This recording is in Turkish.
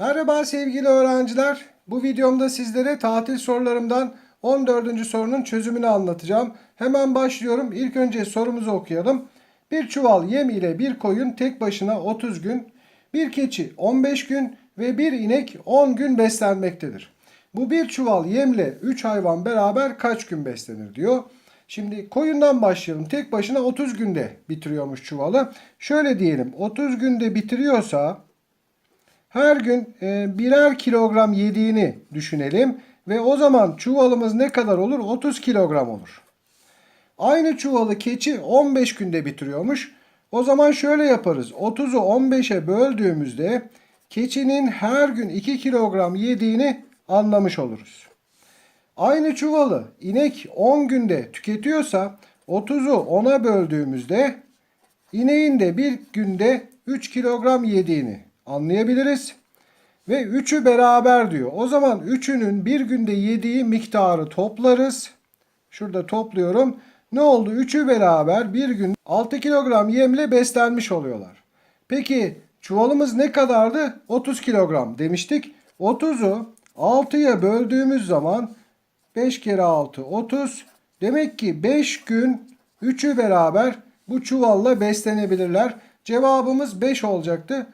Merhaba sevgili öğrenciler. Bu videomda sizlere tatil sorularımdan 14. sorunun çözümünü anlatacağım. Hemen başlıyorum. İlk önce sorumuzu okuyalım. Bir çuval yem ile bir koyun tek başına 30 gün, bir keçi 15 gün ve bir inek 10 gün beslenmektedir. Bu bir çuval yemle 3 hayvan beraber kaç gün beslenir diyor. Şimdi koyundan başlayalım. Tek başına 30 günde bitiriyormuş çuvalı. Şöyle diyelim 30 günde bitiriyorsa her gün e, birer kilogram yediğini düşünelim. Ve o zaman çuvalımız ne kadar olur? 30 kilogram olur. Aynı çuvalı keçi 15 günde bitiriyormuş. O zaman şöyle yaparız. 30'u 15'e böldüğümüzde keçinin her gün 2 kilogram yediğini anlamış oluruz. Aynı çuvalı inek 10 günde tüketiyorsa 30'u 10'a böldüğümüzde ineğin de bir günde 3 kilogram yediğini anlayabiliriz. Ve 3'ü beraber diyor. O zaman 3'ünün bir günde yediği miktarı toplarız. Şurada topluyorum. Ne oldu? 3'ü beraber bir gün 6 kilogram yemle beslenmiş oluyorlar. Peki çuvalımız ne kadardı? 30 kilogram demiştik. 30'u 6'ya böldüğümüz zaman 5 kere 6 30. Demek ki 5 gün 3'ü beraber bu çuvalla beslenebilirler. Cevabımız 5 olacaktı.